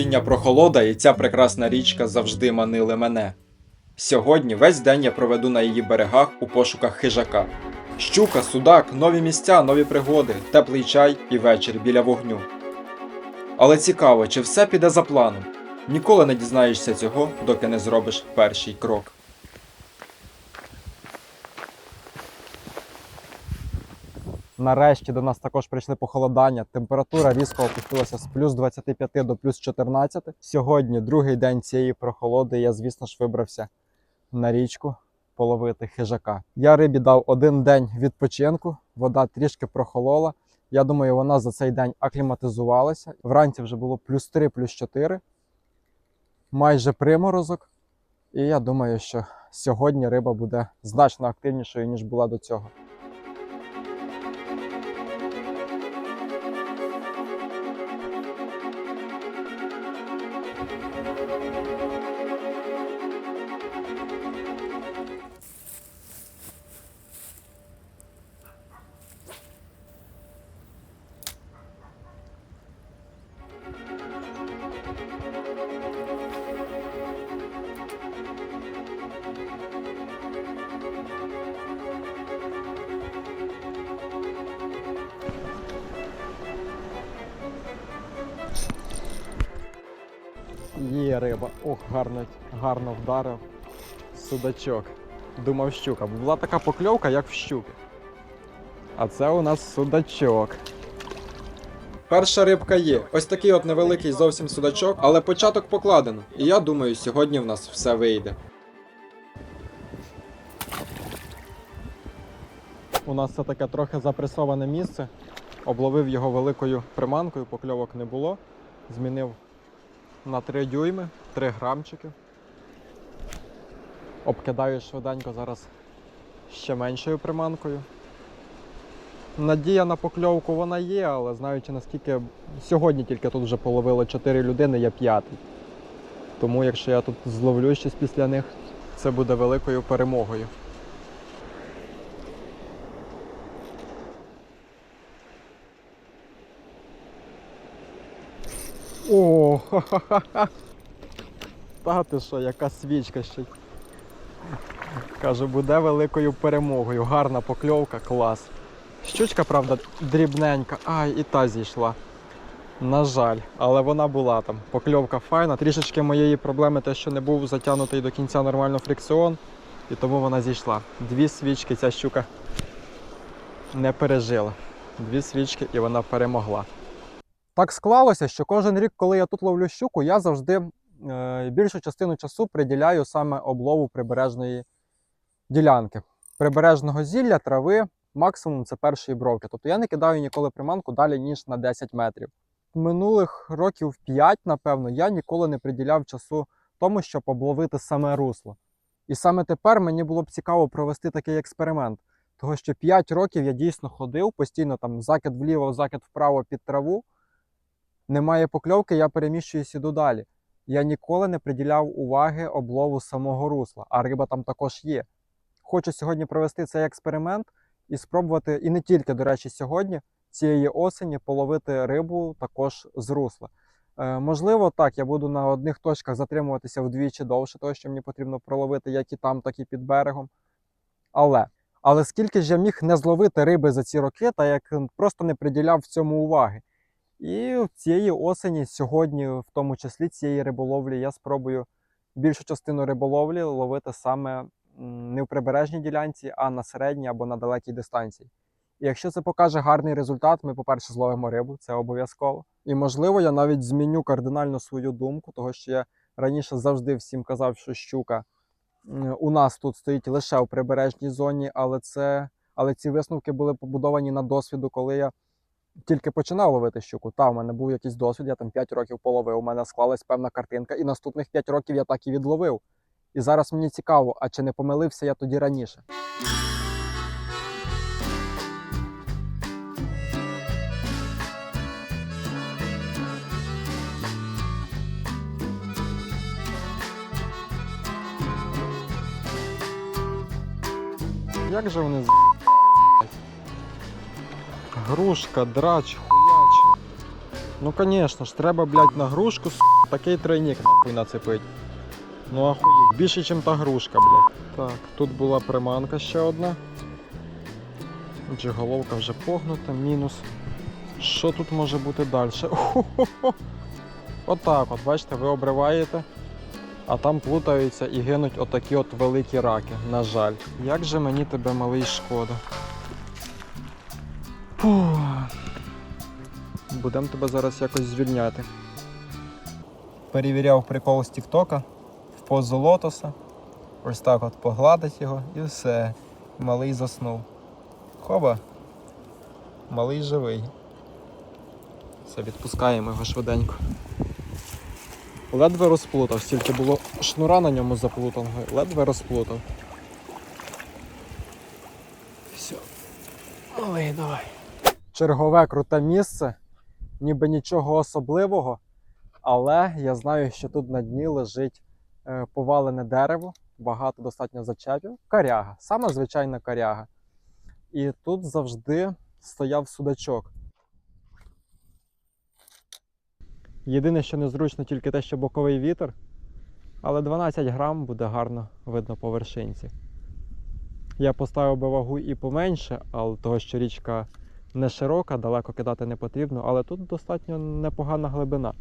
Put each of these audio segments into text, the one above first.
Осіння прохолода і ця прекрасна річка завжди манили мене. Сьогодні весь день я проведу на її берегах у пошуках хижака. Щука, судак, нові місця, нові пригоди, теплий чай і вечір біля вогню. Але цікаво, чи все піде за планом. Ніколи не дізнаєшся цього, доки не зробиш перший крок. Нарешті до нас також прийшли похолодання. Температура різко опустилася з плюс 25 до плюс 14. Сьогодні, другий день цієї прохолоди, я, звісно ж, вибрався на річку половити хижака. Я рибі дав один день відпочинку, вода трішки прохолола. Я думаю, вона за цей день акліматизувалася. Вранці вже було плюс 3, плюс 4, майже приморозок. І я думаю, що сьогодні риба буде значно активнішою, ніж була до цього. Риба. Ох, гарно, гарно вдарив судачок. Думав щука. Була така покльовка, як в щуки. А це у нас судачок. Перша рибка є. Ось такий от невеликий зовсім судачок, але початок покладено. І я думаю, сьогодні в нас все вийде. У нас це таке трохи запресоване місце. Обловив його великою приманкою, покльовок не було. Змінив на 3 дюйми, 3 грамчики. Обкидаю швиденько зараз ще меншою приманкою. Надія на покльовку вона є, але знаючи наскільки сьогодні тільки тут вже половили 4 людини, я п'ятий. Тому якщо я тут зловлю щось після них, це буде великою перемогою. О, ха-ха-ха. Та ти що, яка свічка ще. Каже, буде великою перемогою. Гарна покльовка, клас. Щучка, правда, дрібненька. Ай, і та зійшла. На жаль, але вона була там. Покльовка файна. Трішечки моєї проблеми те, що не був затягнутий до кінця нормально фрикціон, і тому вона зійшла. Дві свічки ця щука не пережила. Дві свічки і вона перемогла. Так склалося, що кожен рік, коли я тут ловлю щуку, я завжди е, більшу частину часу приділяю саме облову прибережної ділянки. Прибережного зілля, трави, максимум це першої бровки. Тобто я не кидаю ніколи приманку далі, ніж на 10 метрів. Минулих років 5, напевно, я ніколи не приділяв часу тому, щоб обловити саме русло. І саме тепер мені було б цікаво провести такий експеримент. Того, що 5 років я дійсно ходив, постійно там закид вліво, закид вправо під траву немає покльовки, я переміщуюсь іду далі. Я ніколи не приділяв уваги облову самого русла, а риба там також є. Хочу сьогодні провести цей експеримент і спробувати, і не тільки, до речі, сьогодні, цієї осені, половити рибу також з русла. Е, можливо, так, я буду на одних точках затримуватися вдвічі довше, того, що мені потрібно проловити як і там, так і під берегом. Але, але скільки ж я міг не зловити риби за ці роки, та як просто не приділяв цьому уваги. І цієї осені, сьогодні, в тому числі цієї риболовлі, я спробую більшу частину риболовлі ловити саме не в прибережній ділянці, а на середній або на далекій дистанції. І якщо це покаже гарний результат, ми, по-перше, зловимо рибу, це обов'язково. І можливо, я навіть зміню кардинально свою думку, того що я раніше завжди всім казав, що щука у нас тут стоїть лише у прибережній зоні, але це але ці висновки були побудовані на досвіду, коли я тільки починав ловити щуку. Та, в мене був якийсь досвід, я там 5 років половив, у мене склалась певна картинка, і наступних 5 років я так і відловив. І зараз мені цікаво, а чи не помилився я тоді раніше? Як же вони з... Грушка, драч, хуяч. Ну, звісно ж, треба, блядь, на грушку с**, такий тройник нахуй нацепить. Ну ахуєть, більше, ніж та грушка, блядь. Так, тут була приманка ще одна. Отже, головка вже погнута, мінус. Що тут може бути далі? Отак от, бачите, ви обриваєте, а там плутаються і гинуть отакі от великі раки, на жаль. Як же мені тебе малий шкода. Будемо тебе зараз якось звільняти. Перевіряв прикол з Тіктока в позу лотоса. Ось так от погладить його і все. Малий заснув. Хоба. Малий живий. Все, відпускаємо його швиденько. Ледве розплутав, стільки було шнура на ньому заплутаного, ледве розплутав. Все. Малий, давай. Чергове круте місце, ніби нічого особливого, але я знаю, що тут на дні лежить е, повалене дерево, багато достатньо зачепів. Коряга, саме звичайна коряга. І тут завжди стояв судачок. Єдине, що незручно, тільки те, що боковий вітер, але 12 грам буде гарно видно по вершинці. Я поставив би вагу і поменше, але того, що річка не широка, далеко кидати не потрібно, але тут достатньо непогана глибина.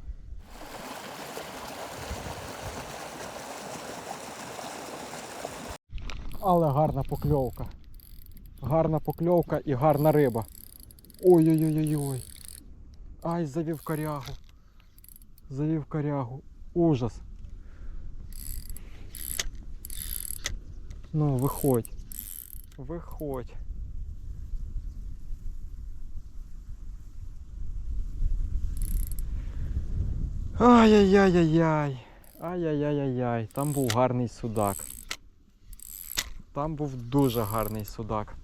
Але гарна покльовка. Гарна покльовка і гарна риба. Ой-ой-ой-ой. Ай, завів корягу. Завів корягу. Ужас. Ну, виходь. Виходь. Ай-яй-яй-яй-яй. Ай-яй-яй-яй-яй. Там був гарний судак. Там був дуже гарний судак.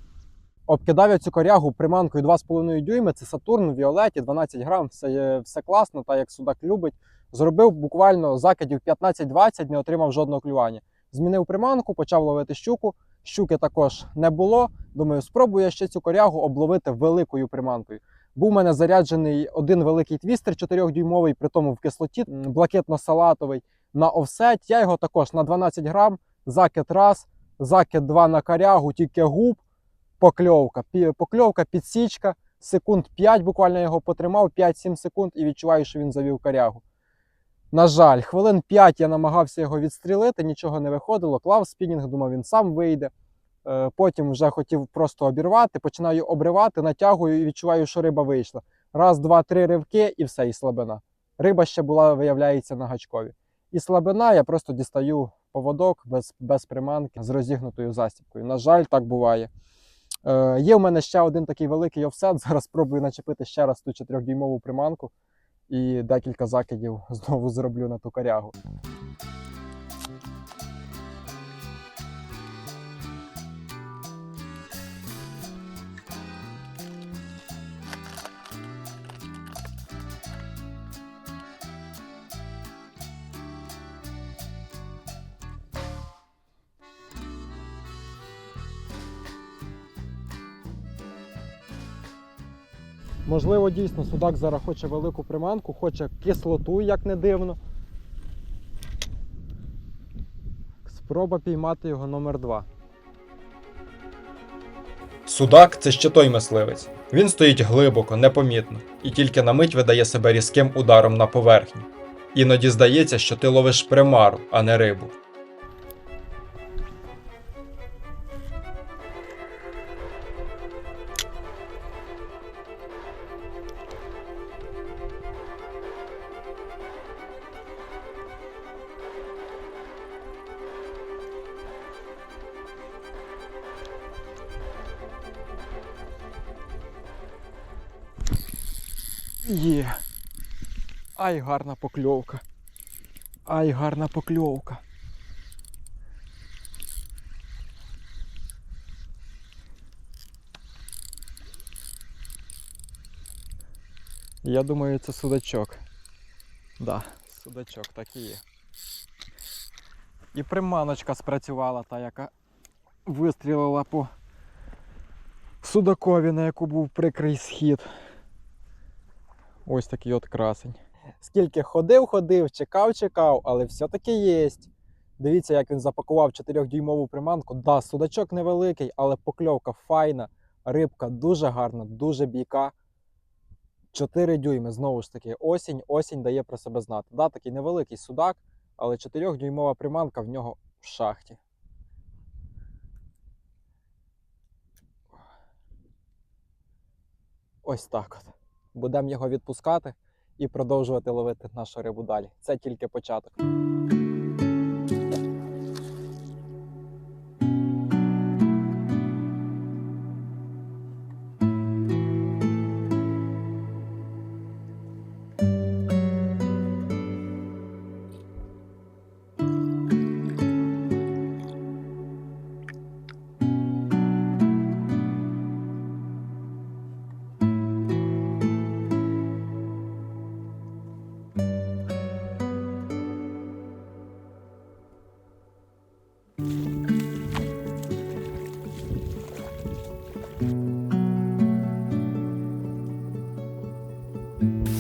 Обкидав я цю корягу приманкою 2,5 дюйми. Це Сатурн Віолеті, 12 грам, все, все класно, так як судак любить. Зробив буквально закидів 15-20, не отримав жодного клювання. Змінив приманку, почав ловити щуку. Щуки також не було. Думаю, спробую я ще цю корягу обловити великою приманкою. Був у мене заряджений один великий твістер 4-дюймовий, при тому в кислоті, блакитно-салатовий на офсет. Я його також на 12 грам, закид раз, закид два на корягу, тільки губ, покльовка. Покльовка, підсічка, секунд 5 буквально його потримав, 5-7 секунд і відчуваю, що він завів корягу. На жаль, хвилин 5 я намагався його відстрілити, нічого не виходило. Клав спінінг, думав, він сам вийде. Е, Потім вже хотів просто обірвати, починаю обривати, натягую і відчуваю, що риба вийшла. Раз, два, три ривки і все, і слабина. Риба ще була, виявляється, на гачкові. І слабина, я просто дістаю поводок без, без приманки з розігнутою застібкою. На жаль, так буває. Е, є в мене ще один такий великий офсет. Зараз спробую начепити ще раз ту 4-дюймову приманку і декілька закидів знову зроблю на ту корягу. Можливо, дійсно судак зараз хоче велику приманку, хоче кислоту, як не дивно. Спроба піймати його номер два. Судак це ще той мисливець. Він стоїть глибоко, непомітно, і тільки на мить видає себе різким ударом на поверхню. Іноді здається, що ти ловиш примару, а не рибу. Є. Ай, гарна покльовка. Ай, гарна покльовка. Я думаю, це судачок. Да, судачок, так і є. І приманочка спрацювала, та яка вистрілила по судакові, на яку був прикрий схід. Ось такий от красень. Скільки ходив, ходив, чекав, чекав, але все-таки є. Дивіться, як він запакував 4-дюймову приманку. Да, судачок невеликий, але покльовка файна, рибка дуже гарна, дуже бійка. 4 дюйми, знову ж таки, осінь, осінь дає про себе знати. Да, такий невеликий судак, але 4-дюймова приманка в нього в шахті. Ось так от. Будемо його відпускати і продовжувати ловити нашу рибу далі. Це тільки початок.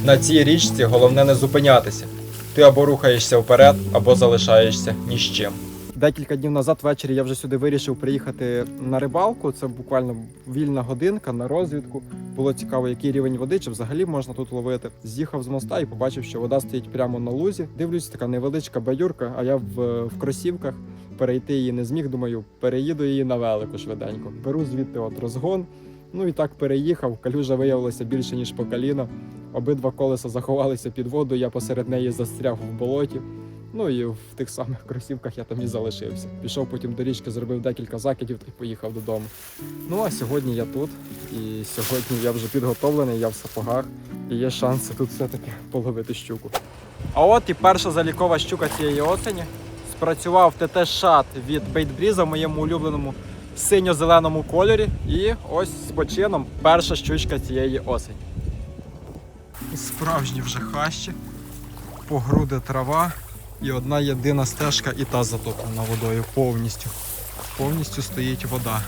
На цій річці головне не зупинятися. Ти або рухаєшся вперед, або залишаєшся ні з чим. Декілька днів назад ввечері я вже сюди вирішив приїхати на рибалку. Це буквально вільна годинка на розвідку. Було цікаво, який рівень води, чи взагалі можна тут ловити. З'їхав з моста і побачив, що вода стоїть прямо на лузі. Дивлюсь, така невеличка баюрка, а я в, в кросівках. Перейти її не зміг. Думаю, переїду її на велику швиденько. Беру звідти от розгон. Ну і так переїхав. Калюжа виявилася більше ніж по коліна. Обидва колеса заховалися під воду. Я посеред неї застряг в болоті. Ну і в тих самих кросівках я там і залишився. Пішов потім до річки, зробив декілька закидів та й поїхав додому. Ну а сьогодні я тут, і сьогодні я вже підготовлений, я в сапогах, і є шанси тут все-таки половити щуку. А от і перша залікова щука цієї осені. Спрацював ТТ-шат від Бейтбріза в моєму улюбленому синьо-зеленому кольорі. І ось з почином перша щучка цієї осені. Справжні вже хащі, по груди трава. І одна єдина стежка, і та затоплена водою повністю. Повністю стоїть вода.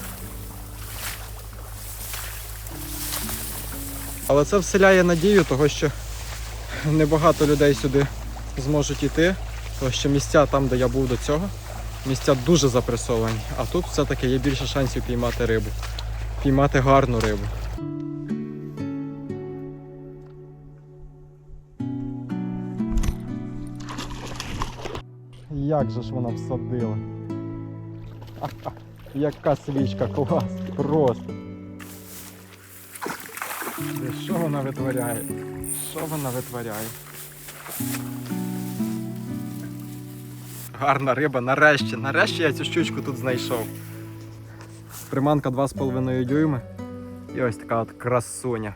Але це вселяє надію, того що небагато людей сюди зможуть йти. Тому що місця там, де я був до цього, місця дуже запресовані. А тут все-таки є більше шансів піймати рибу. Піймати гарну рибу. Як же ж вона всадила? Яка свічка клас, просто. І Що вона витворяє? Що вона витворяє? Гарна риба, нарешті, нарешті я цю щучку тут знайшов. Приманка 2,5 дюйми. І ось така от красуня.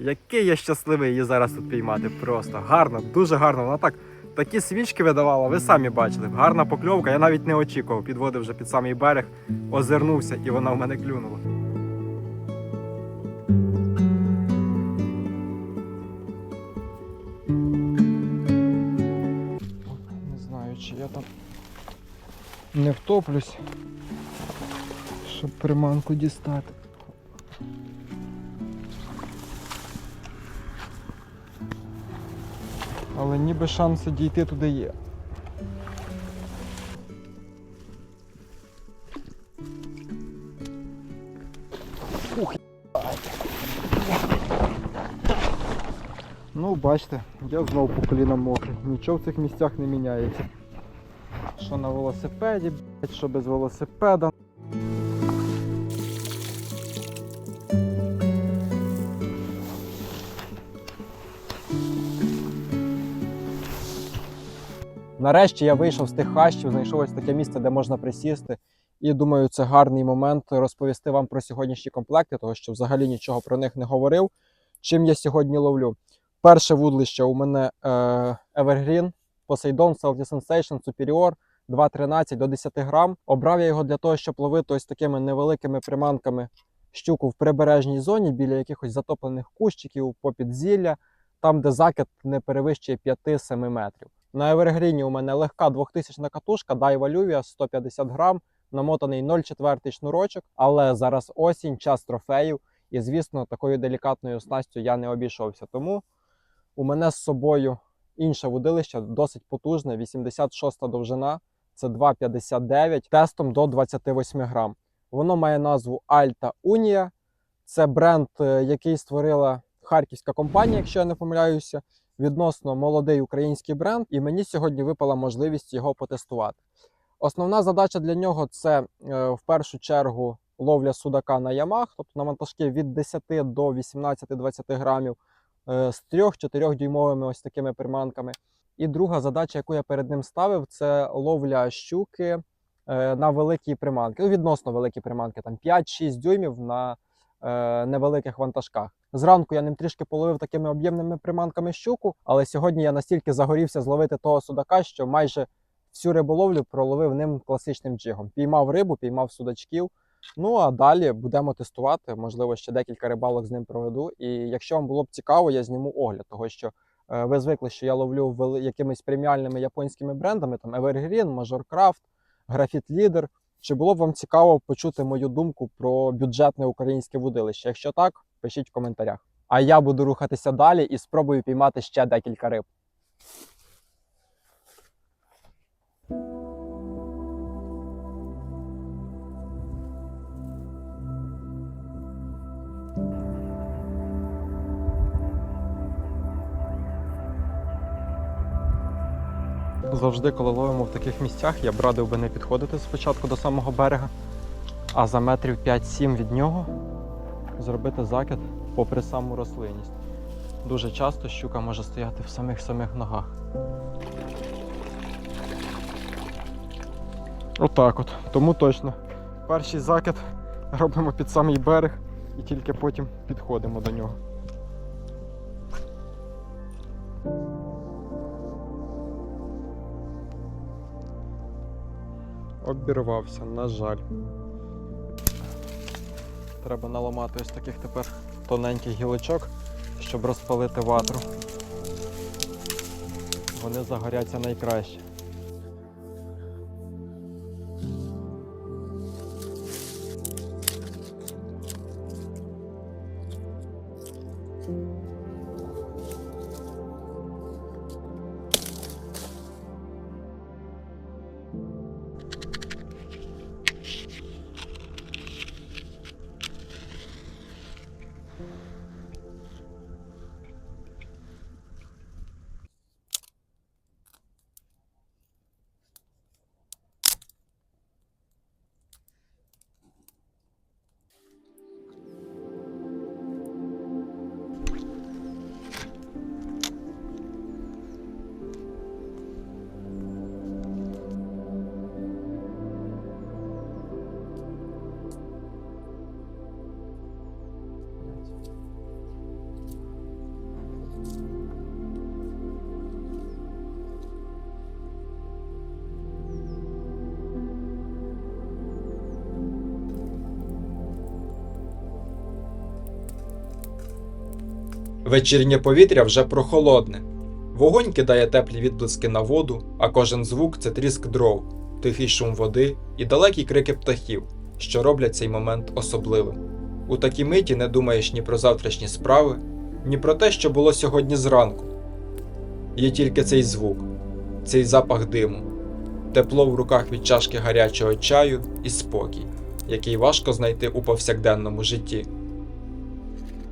Який я щасливий її зараз тут піймати. Просто гарно, дуже гарно. Вона так такі свічки видавала, ви самі бачили. Гарна покльовка, я навіть не очікував. Підводив вже під самий берег, озирнувся і вона в мене клюнула. Не знаю, чи я там не втоплюсь, щоб приманку дістати. Але ніби шанси дійти туди є. Ух. Ну, бачите, я знову по коліна мокрий. Нічого в цих місцях не міняється. Що на велосипеді, що без велосипеда. Нарешті я вийшов з тих хащів, знайшов ось таке місце, де можна присісти. І думаю, це гарний момент розповісти вам про сьогоднішні комплекти, тому що взагалі нічого про них не говорив. Чим я сьогодні ловлю? Перше вудлище у мене е, Evergreen Poseidon Salty Sensation Superior 2,13 до 10 грам. Обрав я його для того, щоб ловити ось такими невеликими приманками щуку в прибережній зоні біля якихось затоплених кущиків, попід зілля, там, де закид не перевищує 5-7 метрів. На Евергріні у мене легка 2000 катушка Daiwa Luvia 150 грам, намотаний 0,4 шнурочок, але зараз осінь, час трофеїв, і звісно, такою делікатною снастю я не обійшовся. Тому у мене з собою інше вудилище, досить потужне, 86 довжина, це 2,59 тестом до 28 грам. Воно має назву Alta Unia. Це бренд, е, який створила харківська компанія, якщо я не помиляюся. Відносно молодий український бренд, і мені сьогодні випала можливість його потестувати. Основна задача для нього це е, в першу чергу ловля судака на ямах, тобто на вантажки від 10 до 18-20 грамів е, з 3-4 дюймовими ось такими приманками. І друга задача, яку я перед ним ставив, це ловля щуки е, на великі приманки. Ну, відносно великі приманки, там 5-6 дюймів на невеликих вантажках. Зранку я ним трішки половив такими об'ємними приманками щуку, але сьогодні я настільки загорівся зловити того судака, що майже всю риболовлю проловив ним класичним джигом. Піймав рибу, піймав судачків. Ну а далі будемо тестувати. Можливо, ще декілька рибалок з ним проведу. І якщо вам було б цікаво, я зніму огляд, того що е, ви звикли, що я ловлю якимись преміальними японськими брендами, там Evergreen, Majorcraft, Graphite Leader. Чи було б вам цікаво почути мою думку про бюджетне українське вудилище? Якщо так, пишіть в коментарях. А я буду рухатися далі і спробую піймати ще декілька риб. Завжди, коли ловимо в таких місцях, я б радив би не підходити спочатку до самого берега, а за метрів 5-7 від нього зробити закид попри саму рослинність. Дуже часто щука може стояти в самих самих ногах. Отак от. Тому точно. Перший закид робимо під самий берег і тільки потім підходимо до нього. Обірвався, на жаль. Треба наламати ось таких тепер тоненьких гілочок, щоб розпалити ватру. Вони загоряться найкраще. Вечірнє повітря вже прохолодне. Вогонь кидає теплі відблиски на воду, а кожен звук це тріск дров, тихий шум води і далекі крики птахів, що роблять цей момент особливим. У такій миті не думаєш ні про завтрашні справи, ні про те, що було сьогодні зранку. Є тільки цей звук, цей запах диму, тепло в руках від чашки гарячого чаю і спокій, який важко знайти у повсякденному житті.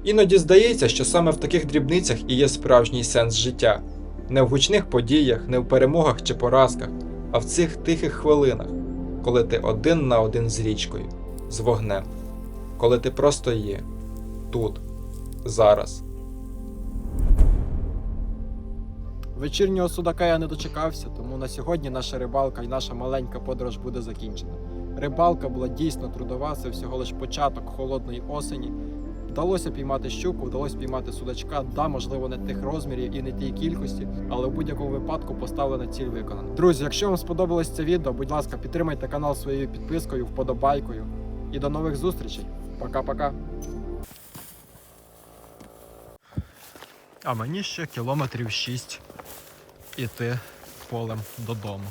Іноді здається, що саме в таких дрібницях і є справжній сенс життя, не в гучних подіях, не в перемогах чи поразках, а в цих тихих хвилинах, коли ти один на один з річкою, з вогнем, коли ти просто є тут, зараз. Вечірнього судака я не дочекався, тому на сьогодні наша рибалка і наша маленька подорож буде закінчена. Рибалка була дійсно трудова, це всього лиш початок холодної осені. Вдалося піймати щуку, вдалося піймати судачка. Да, можливо, не тих розмірів і не тій кількості, але в будь-якому випадку поставлена ціль виконана. Друзі, якщо вам сподобалось це відео, будь ласка, підтримайте канал своєю підпискою, вподобайкою. І до нових зустрічей. Пока-пока. А мені ще кілометрів 6 іти полем додому.